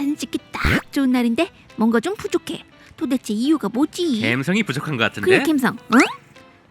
사진 찍기 딱 좋은 날인데 뭔가 좀 부족해. 도대체 이유가 뭐지? 감성이 부족한 것 같은데. 그래 갬성. 응?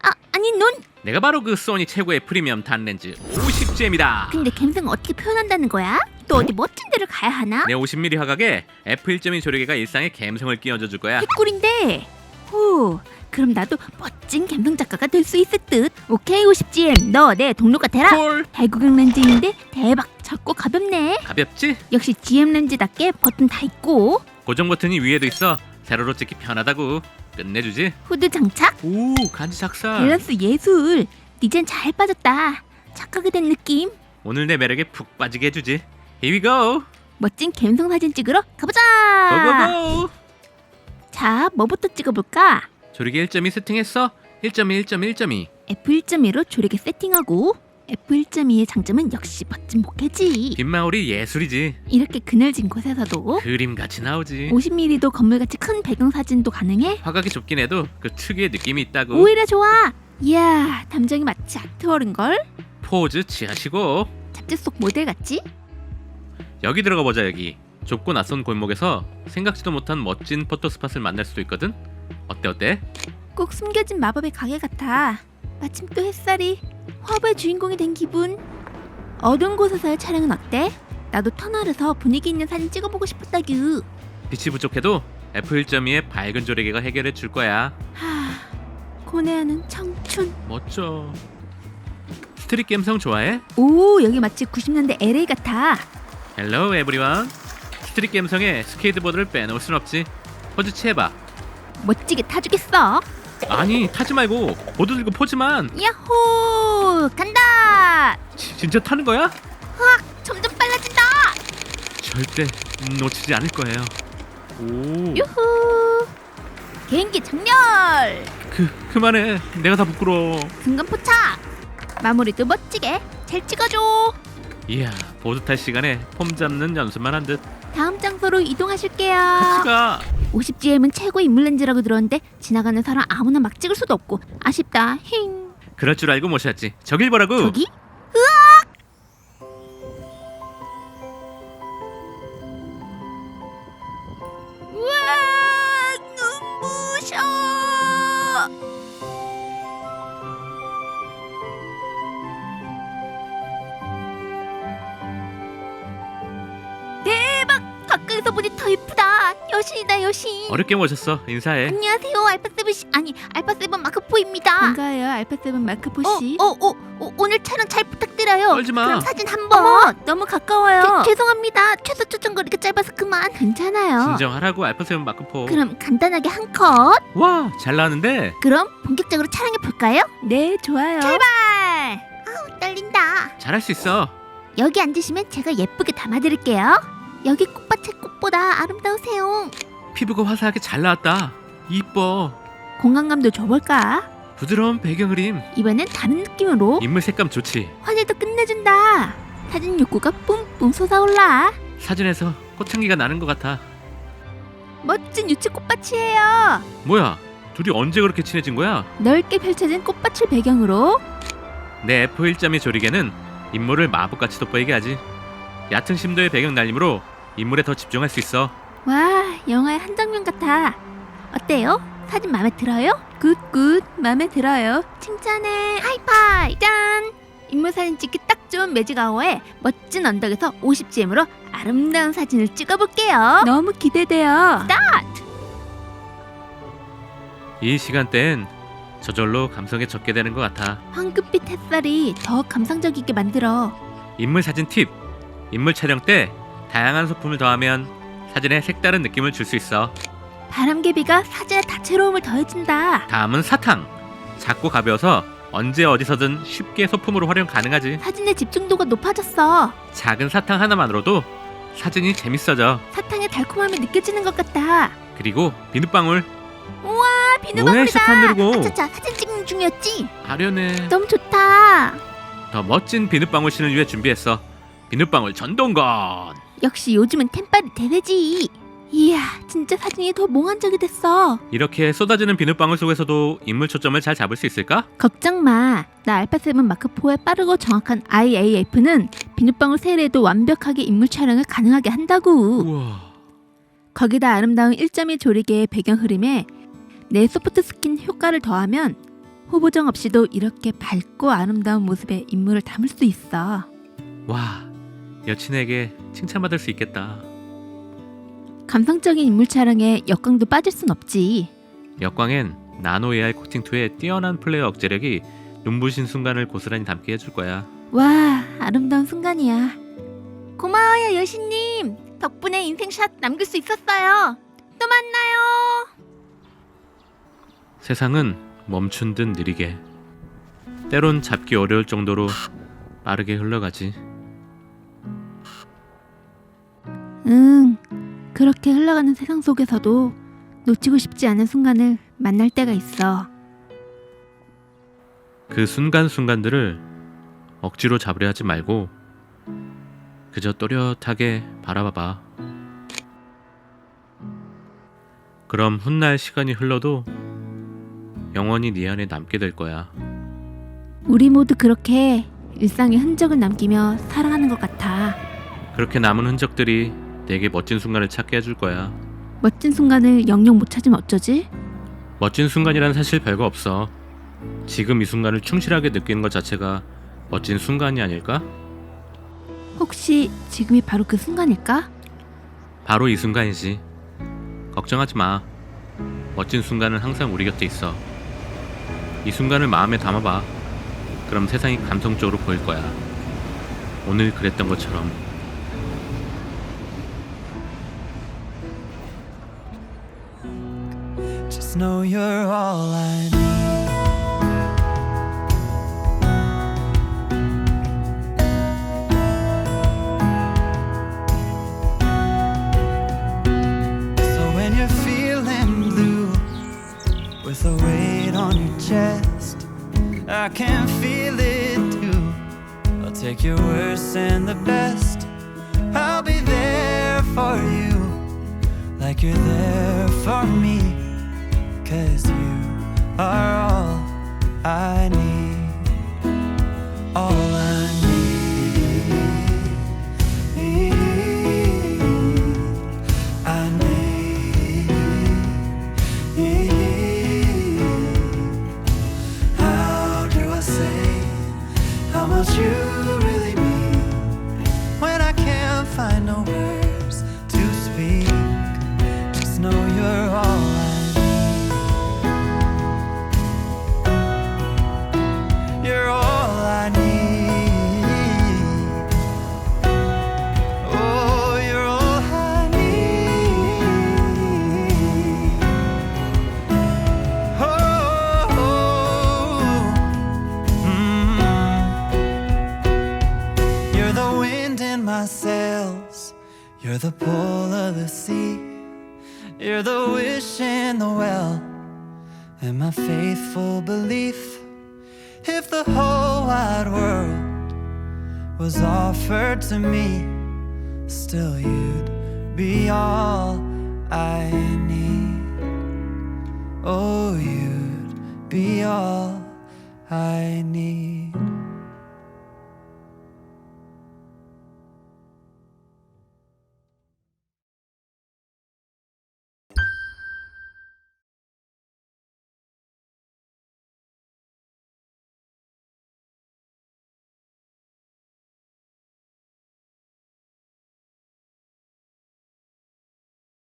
아 아니 넌 내가 바로 그 소니 최고의 프리미엄 단렌즈 50G입니다. 근데 갬성 어떻게 표현한다는 거야? 또 어디 멋진 데를 가야 하나? 내 50mm 화각에 f1.2 조리개가 일상의 감성을 끼얹어 줄 거야. 개꿀인데. 후. 그럼 나도 멋진 갬성 작가가 될 수 있을 듯. 오케이 50GM 너 내 동료가 되라. 콜 대구경 렌즈인데 대박 작고 가볍네. 가볍지? 역시 GM 렌즈답게 버튼 다 있고 고정 버튼이 위에도 있어. 세로로 찍기 편하다고. 끝내주지. 후드 장착. 오 간지 작살. 밸런스 예술. 디자인 잘 빠졌다. 착하게 된 느낌. 오늘 내 매력에 푹 빠지게 해주지. Here we go. 멋진 갬성 사진 찍으러 가보자. 고고고. 자, 뭐부터 찍어볼까? 조리개 1.2 세팅했어. 1.2 1.2 1.2. F1.2로 조리개 세팅하고 F1.2의 장점은 역시 멋진 목회지. 빗마을이 예술이지. 이렇게 그늘진 곳에서도 그림같이 나오지. 50mm도 건물같이 큰 배경 사진도 가능해? 화각이 좁긴 해도 그 특유의 느낌이 있다고. 오히려 좋아. 이야, 담정이 마치 아트월인 걸? 포즈 취하시고 잡지 속 모델 같지? 여기 들어가 보자 여기. 좁고 낯선 골목에서 생각지도 못한 멋진 포토 스팟을 만날 수도 있거든. 어때 어때? 꼭 숨겨진 마법의 가게 같아. 마침 또 햇살이 화보의 주인공이 된 기분. 어두운 곳에서의 촬영은 어때? 나도 터널에서 분위기 있는 사진 찍어보고 싶었다규. 빛이 부족해도 F1.2의 밝은 조리개가 해결해 줄 거야. 하, 고뇌하는 청춘. 멋져. 스트릿 감성 좋아해? 오, 여기 마치 90년대 LA 같아. 헬로 에브리원. 스트릿 감성에 스케이트보드를 빼놓을 순 없지. 포즈 취해봐. 멋지게 타주겠어. 아니 타지 말고 보드 들고 포즈만. 야호! 간다! 지- 진짜 타는 거야? 점점 빨라진다! 절대 놓치지 않을 거예요. 오. 유후! 개인기 정렬! 그 그만해. 내가 다 부끄러워. 순간 포착! 마무리도 멋지게 잘 찍어줘! 이야 보드 탈 시간에 폼 잡는 연습만 한 듯. 다음 장소로 이동하실게요. 같이 가. 50GM은 최고 인물 렌즈라고 들었는데 지나가는 사람 아무나 막 찍을 수도 없고 아쉽다. 힝. 그럴 줄 알고 모셨지. 저길 보라고. 저기? 으악! 우와! 눈부셔! 여신이다 여신. 어렵게 모셨어. 인사해. 안녕하세요 알파세븐 씨 아니 알파세븐 마크포입니다. 반가워요 알파세븐 마크포 씨. 어, 어, 어, 어, 오늘 촬영 잘 부탁드려요. 떨지 마. 그럼 사진 한 번. 어머 너무 가까워요. 죄, 죄송합니다. 최소 초점 거리가 짧아서 그만. 괜찮아요. 진정하라고 알파세븐 마크포. 그럼 간단하게 한 컷. 와, 잘 나왔는데. 그럼 본격적으로 촬영해 볼까요? 네 좋아요. 제발. 아우 떨린다. 잘할 수 있어. 여기 앉으시면 제가 예쁘게 담아드릴게요. 여기 꽃밭의 꽃 보다 아름다우세요. 피부가 화사하게 잘 나왔다. 이뻐. 공간감도 줘볼까? 부드러운 배경 그림. 이번엔 다른 느낌으로 인물 색감 좋지. 화질도 끝내준다. 사진 욕구가 뿜뿜 솟아올라. 사진에서 꽃향기가 나는 것 같아. 멋진 유채 꽃밭이에요. 뭐야? 둘이 언제 그렇게 친해진 거야? 넓게 펼쳐진 꽃밭을 배경으로 내 F1.2 조리개는 인물을 마법같이 돋보이게 하지. 얕은 심도의 배경 날림으로 인물에 더 집중할 수 있어. 와 영화의 한 장면 같아. 어때요? 사진 마음에 들어요? 굿굿 마음에 들어요. 칭찬해 하이파이 짠. 인물 사진 찍기 딱 좋은 매직아워에 멋진 언덕에서 50g으로 아름다운 사진을 찍어볼게요. 너무 기대돼요. 이 시간대엔 저절로 감성에 젖게 되는 것 같아. 황급빛 햇살이 더 감상적이게 만들어. 인물 사진 팁. 인물 촬영 때 다양한 소품을 더하면 사진에 색다른 느낌을 줄 수 있어. 바람개비가 사진에 다채로움을 더해준다. 다음은 사탕. 작고 가벼워서 언제 어디서든 쉽게 소품으로 활용 가능하지. 사진의 집중도가 높아졌어. 작은 사탕 하나만으로도 사진이 재밌어져. 사탕의 달콤함이 느껴지는 것 같다. 그리고 비눗방울. 우와 뭐해 비누방울이다. 샷안 누르고. 아차차 사진 찍는 중이었지. 아련해. 너무 좋다. 더 멋진 비눗방울 씬을 위해 준비했어. 비눗방울 전동건. 역시 요즘은 템빨이 대세지. 이야, 진짜 사진이 더 몽환적이 됐어. 이렇게 쏟아지는 비눗방울 속에서도 인물 초점을 잘 잡을 수 있을까? 걱정 마. 나 알파7 마크4의 빠르고 정확한 IAF는 비눗방울 세례에도 완벽하게 인물 촬영을 가능하게 한다고. 우와. 거기다 아름다운 1.2 조리개의 배경 흐름에 내 소프트 스킨 효과를 더하면 후보정 없이도 이렇게 밝고 아름다운 모습의 인물을 담을 수 있어. 와, 여친에게 칭찬받을 수 있겠다. 감성적인 인물 촬영에 역광도 빠질 순 없지. 역광엔 나노 AI 코팅 2의 뛰어난 플레이어 억제력이 눈부신 순간을 고스란히 담게 해줄 거야. 와, 아름다운 순간이야. 고마워요 여신님. 덕분에 인생샷 남길 수 있었어요. 또 만나요. 세상은 멈춘 듯 느리게, 때론 잡기 어려울 정도로 빠르게 흘러가지. 응, 그렇게 흘러가는 세상 속에서도 놓치고 싶지 않은 순간을 만날 때가 있어. 그 순간순간들을 억지로 잡으려 하지 말고 그저 또렷하게 바라봐봐. 그럼 훗날 시간이 흘러도 영원히 네 안에 남게 될 거야. 우리 모두 그렇게 일상의 흔적을 남기며 살아가는 것 같아. 그렇게 남은 흔적들이 내게 멋진 순간을 찾게 해줄 거야. 멋진 순간을 영영 못 찾으면 어쩌지? 멋진 순간이란 사실 별거 없어. 지금 이 순간을 충실하게 느끼는 것 자체가 멋진 순간이 아닐까? 혹시 지금이 바로 그 순간일까? 바로 이 순간이지. 걱정하지 마. 멋진 순간은 항상 우리 곁에 있어. 이 순간을 마음에 담아봐. 그럼 세상이 감성적으로 보일 거야. 오늘 그랬던 것처럼. Just know you're all I need. So when you're feeling blue with a weight on your chest, I can feel it too. I'll take your worst and the best. I'll be there for you like you're there for me. Cause you are all I need. All I need. I need. How do I say how much you you're the wind in my sails. You're the pull of the sea. You're the wish in the well, and my faithful belief. If the whole wide world was offered to me, still you'd be all I need. Oh, you'd be all I need.